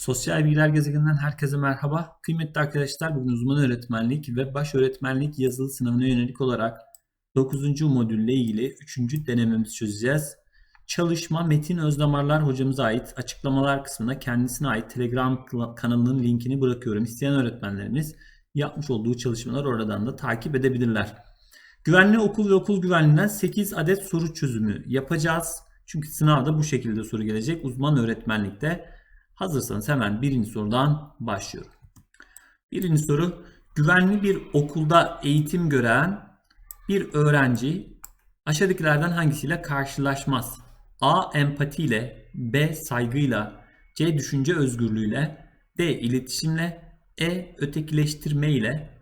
Sosyal Bilgiler Gezegeninden herkese merhaba. Kıymetli arkadaşlar bugün uzman öğretmenlik ve baş öğretmenlik yazılı sınavına yönelik olarak 9. modülle ilgili 3. denememizi çözeceğiz. Çalışma Metin Özdamarlar hocamıza ait açıklamalar kısmına kendisine ait Telegram kanalının linkini bırakıyorum. İsteyen öğretmenlerimiz yapmış olduğu çalışmalar oradan da takip edebilirler. Güvenli okul ve okul güvenliğinden 8 adet soru çözümü yapacağız. Çünkü sınavda bu şekilde soru gelecek. Uzman öğretmenlikte Hazırsanız hemen birinci sorudan başlıyorum. Birinci soru. Güvenli bir okulda eğitim gören bir öğrenci aşağıdakilerden hangisiyle karşılaşmaz? A. Empatiyle B. Saygıyla C. Düşünce özgürlüğüyle D. iletişimle E. Ötekileştirmeyle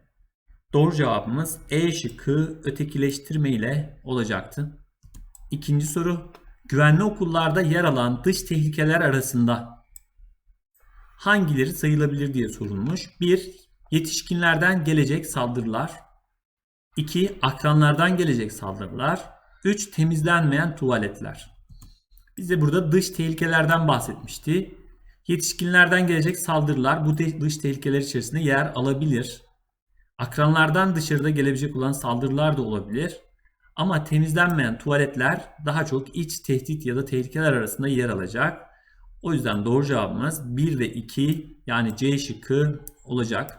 Doğru cevabımız E şıkkı ötekileştirme ile olacaktı. İkinci soru. Güvenli okullarda yer alan dış tehlikeler arasında hangileri sayılabilir diye sorulmuş. 1. Yetişkinlerden gelecek saldırılar. 2. Akranlardan gelecek saldırılar. 3. Temizlenmeyen tuvaletler. Bize burada dış tehlikelerden bahsetmişti. Yetişkinlerden gelecek saldırılar bu dış tehlikeler içerisinde yer alabilir. Akranlardan dışarıda gelebilecek olan saldırılar da olabilir. Ama temizlenmeyen tuvaletler daha çok iç tehdit ya da tehlikeler arasında yer alacak. O yüzden doğru cevabımız 1 ve 2 yani C şıkkı olacak.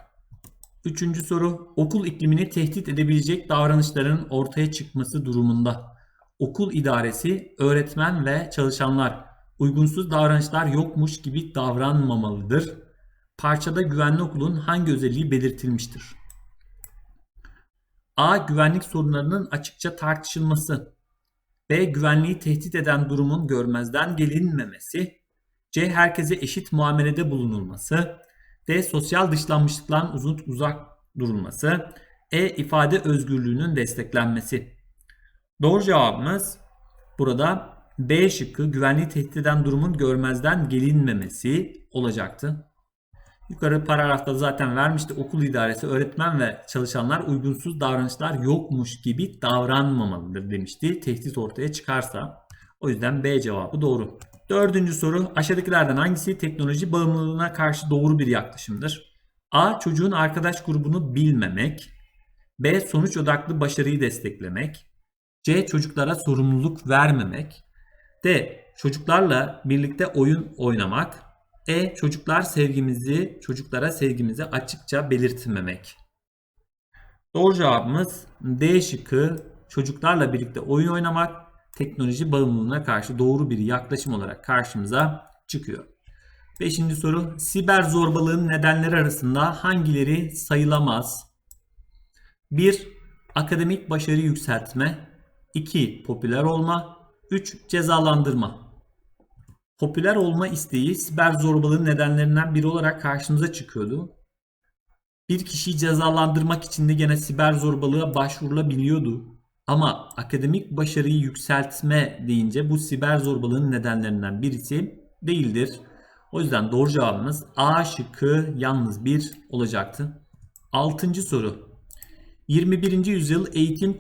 Üçüncü soru okul iklimini tehdit edebilecek davranışların ortaya çıkması durumunda okul idaresi, öğretmen ve çalışanlar uygunsuz davranışlar yokmuş gibi davranmamalıdır. Parçada güvenli okulun hangi özelliği belirtilmiştir? A. Güvenlik sorunlarının açıkça tartışılması. B. Güvenliği tehdit eden durumun görmezden gelinmemesi. C. Herkese eşit muamelede bulunulması. D. Sosyal dışlanmışlıktan uzun uzak durulması. E. ifade özgürlüğünün desteklenmesi. Doğru cevabımız burada B şıkkı güvenliği tehdit eden durumun görmezden gelinmemesi olacaktı. Yukarı paragrafta zaten vermişti okul idaresi, öğretmen ve çalışanlar uygunsuz davranışlar yokmuş gibi davranmamalıdır demişti. Tehdit ortaya çıkarsa. O yüzden B cevabı doğru. Dördüncü soru aşağıdakilerden hangisi teknoloji bağımlılığına karşı doğru bir yaklaşımdır? A. Çocuğun arkadaş grubunu bilmemek. B. Sonuç odaklı başarıyı desteklemek. C. Çocuklara sorumluluk vermemek. D. Çocuklarla birlikte oyun oynamak. E. Çocuklar sevgimizi, çocuklara sevgimizi açıkça belirtmemek. Doğru cevabımız D şıkkı çocuklarla birlikte oyun oynamak teknoloji bağımlılığına karşı doğru bir yaklaşım olarak karşımıza çıkıyor. Beşinci soru. Siber zorbalığın nedenleri arasında hangileri sayılamaz? 1. Akademik başarı yükseltme. 2. Popüler olma. 3. Cezalandırma. Popüler olma isteği siber zorbalığın nedenlerinden biri olarak karşımıza çıkıyordu. Bir kişiyi cezalandırmak için de gene siber zorbalığa başvurulabiliyordu. Ama akademik başarıyı yükseltme deyince bu siber zorbalığın nedenlerinden birisi değildir. O yüzden doğru cevabımız A şıkkı yalnız bir olacaktı. Altıncı soru. 21. yüzyıl eğitim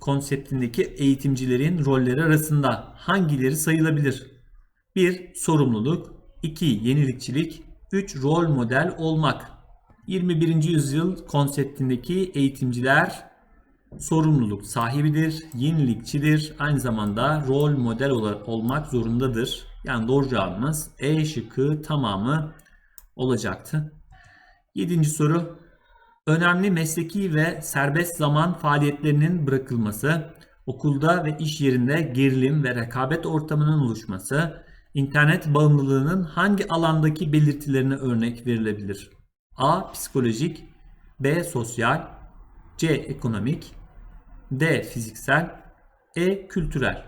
konseptindeki eğitimcilerin rolleri arasında hangileri sayılabilir? 1. Sorumluluk 2. Yenilikçilik 3. Rol model olmak 21. yüzyıl konseptindeki eğitimciler sorumluluk sahibidir, yenilikçidir, aynı zamanda rol model olmak zorundadır. Yani doğru cevabımız E şıkkı tamamı olacaktı. Yedinci soru. Önemli mesleki ve serbest zaman faaliyetlerinin bırakılması, okulda ve iş yerinde gerilim ve rekabet ortamının oluşması, internet bağımlılığının hangi alandaki belirtilerine örnek verilebilir? A. Psikolojik B. Sosyal C. Ekonomik D. Fiziksel E. Kültürel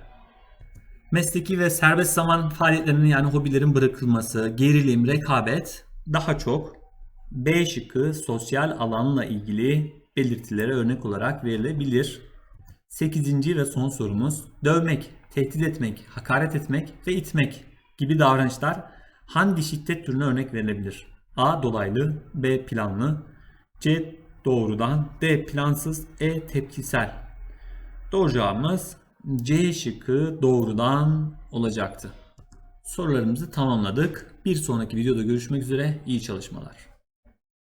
Mesleki ve serbest zaman faaliyetlerinin yani hobilerin bırakılması, gerilim, rekabet daha çok B şıkkı sosyal alanla ilgili belirtilere örnek olarak verilebilir. Sekizinci ve son sorumuz dövmek, tehdit etmek, hakaret etmek ve itmek gibi davranışlar hangi şiddet türüne örnek verilebilir? A. Dolaylı B. Planlı C. Doğrudan D. Plansız E. Tepkisel Doğru cevabımız C şıkkı doğrudan olacaktı. Sorularımızı tamamladık. Bir sonraki videoda görüşmek üzere. İyi çalışmalar.